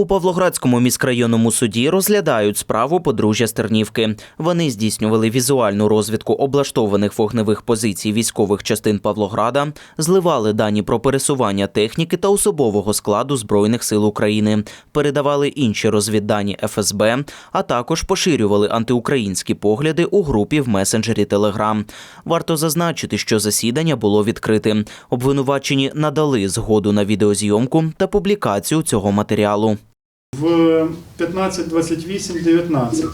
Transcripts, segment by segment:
У Павлоградському міськрайонному суді розглядають справу подружжя Стернівки. Вони здійснювали візуальну розвідку облаштованих вогневих позицій військових частин Павлограда, зливали дані про пересування техніки та особового складу Збройних сил України, передавали інші розвіддані ФСБ, а також поширювали антиукраїнські погляди у групі в месенджері Телеграм. Варто зазначити, що засідання було відкритим. Обвинувачені надали згоду на відеозйомку та публікацію цього матеріалу. В 15.28.19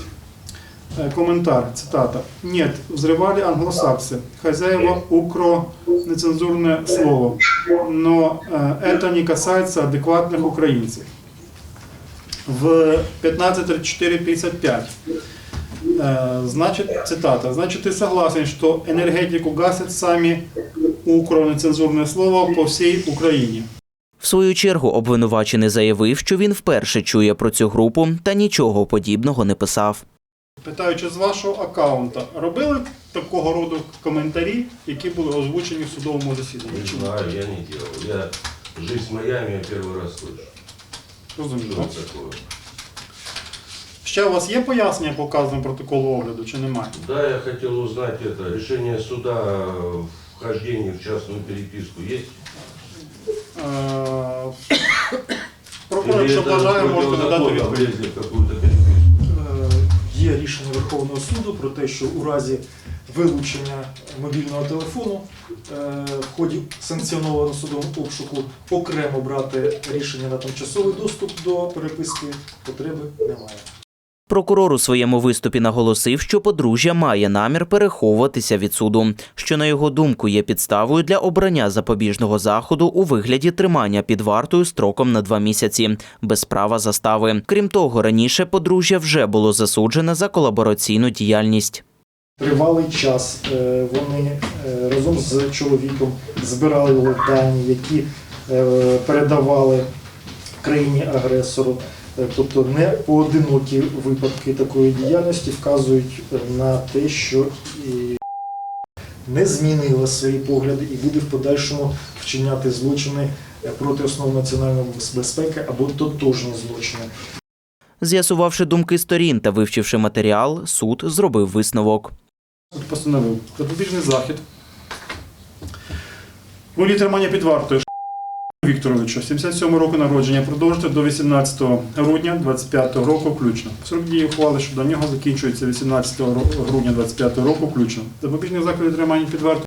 э, комментарий, цитата. Нет, взрывали англосаксы, хозяева укро нецензурное слово, но э, это не касается адекватных украинцев. В 15.34.55 э, Значит, цитата. Значит, ты согласен, что энергетику гасят сами укро нецензурное слово по всей Украине. В свою чергу обвинувачений заявив, що він вперше чує про цю групу та нічого подібного не писав. Питаючи з вашого аккаунта, робили такого роду коментарі, які були озвучені в судовому засіданні? Не Чи ні? знаю, я не делал. Я жизнь с Майами я первый раз слышу. Что Розумію. это такое? Ще у вас є пояснення по вказаному протоколу огляду, чи немає? Да, я хотел узнать это. Решение суда о вхождении в частную переписку есть? Якщо бажає, можете надати відповідь. Е, Є рішення Верховного суду про те, що у разі вилучення мобільного телефону е, в ході санкціонованого судом обшуку окремо брати рішення на тимчасовий доступ до переписки потреби немає. Прокурор у своєму виступі наголосив, що подружжя має намір переховуватися від суду, що на його думку є підставою для обрання запобіжного заходу у вигляді тримання під вартою строком на два місяці без права застави. Крім того, раніше подружжя вже було засуджене за колабораційну діяльність. Тривалий час е, вони е, разом з чоловіком збирали дані, які е, передавали країні-агресору. Е, Тобто не поодинокі випадки такої діяльності вказують е, на те, що не змінила свої погляди і буде в подальшому вчиняти злочини е, проти основ національної безпеки або тотожні злочини. З'ясувавши думки сторін та вивчивши матеріал, суд зробив висновок. Суд постановив запобіжний захід. У тримання під вартою Вікторовича, 77 року народження, продовжити до 18 грудня 25 року включно. Срок дії ухвали щодо нього закінчується 18 грудня 25 року включно. Запобіжний захід тримання під вартою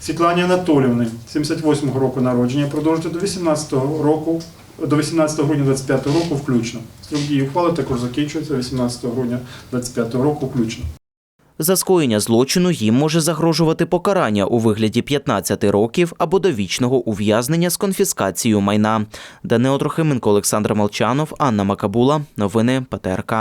Світлані Анатолівни, 78 року народження, продовжити до 18 року до 18 грудня 25 року включно. Срок дії ухвали також закінчується 18 грудня 25 року включно. За скоєння злочину їм може загрожувати покарання у вигляді 15 років або довічного ув'язнення з конфіскацією майна. Данило Трохименко, Олександр Молчанов, Анна Макабула. Новини ПТРК.